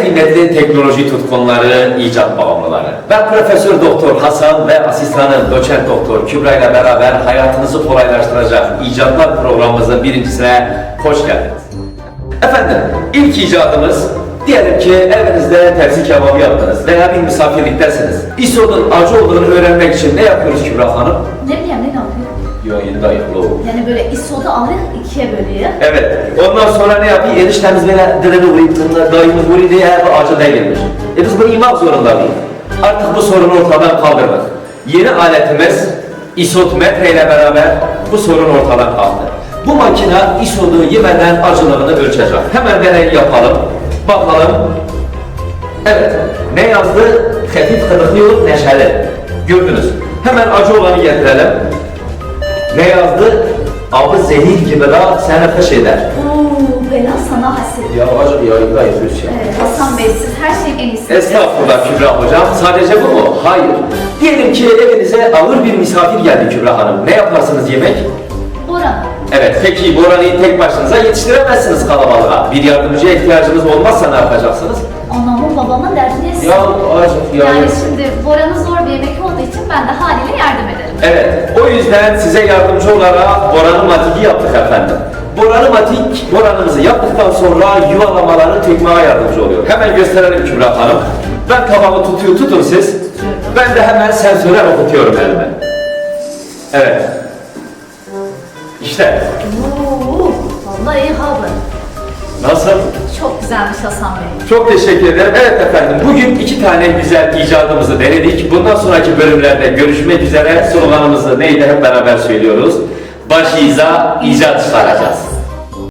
kıymetli teknoloji tutkunları, icat bağımlıları. Ben Profesör Doktor Hasan ve asistanım Doçent Doktor Kübra ile beraber hayatınızı kolaylaştıracak icatlar programımızın birincisine hoş geldiniz. Efendim, ilk icadımız diyelim ki evinizde tepsi kebabı yaptınız veya bir misafirliktesiniz. İsodun acı olduğunu öğrenmek için ne yapıyoruz Kübra Hanım? Ne? Yayında ayıklı Yani böyle isodu alır ikiye bölüyor. Evet. Ondan sonra ne yapıyor? Eniştemiz böyle vuruyor, tırnak, dayımız vuruyor diye her acı değilmiş. E biz bunu imak zorundayız. Artık bu sorunu ortadan kaldırdık. Yeni aletimiz isotometre ile beraber bu sorun ortadan kalktı. Bu makine isodu yemeden acılığını ölçecek. Hemen deney yapalım. Bakalım. Evet. Ne yazdı? Hafif kırıklıyor, neşeli. Gördünüz. Hemen acı olanı getirelim. Ne yazdı? Abi zehir gibi la seni fış eder. Oo, bela sana haset. Ya acı yayında yapıyorsun ya. Evet, Hasan Bey siz her şeyin en iyisi. Estağfurullah Kübra hocam. Sadece bu mu? Hayır. Diyelim ki evinize ağır bir misafir geldi Kübra Hanım. Ne yaparsınız yemek? Boran. Evet, peki Bora'yı tek başınıza yetiştiremezsiniz kalabalığa. Bir yardımcıya ihtiyacınız olmazsa ne yapacaksınız? Anamın babamın derdini etsin. Ya acı ya. Yani şimdi Boran'ın zor bir yemek olduğu için ben de haliyle yardım ederim. Evet, o yüzden size yardımcı olarak Boranı Matik'i yaptık efendim. Boranı Matik, Boranımızı yaptıktan sonra yuvalamaları tekmeye yardımcı oluyor. Hemen gösterelim Kübra Hanım. Ben tabağımı tutuyor, tutun siz. Ben de hemen sensöre okutuyorum elime. Evet. İşte, Oo, vallahi iyi haber. Nasıl? Çok güzelmiş Hasan Bey. Çok teşekkür ederim. Evet efendim, bugün iki tane güzel icadımızı denedik. Bundan sonraki bölümlerde görüşmek üzere. Sloganımızı neydi hep beraber söylüyoruz. Başıyıza icat çıkaracağız.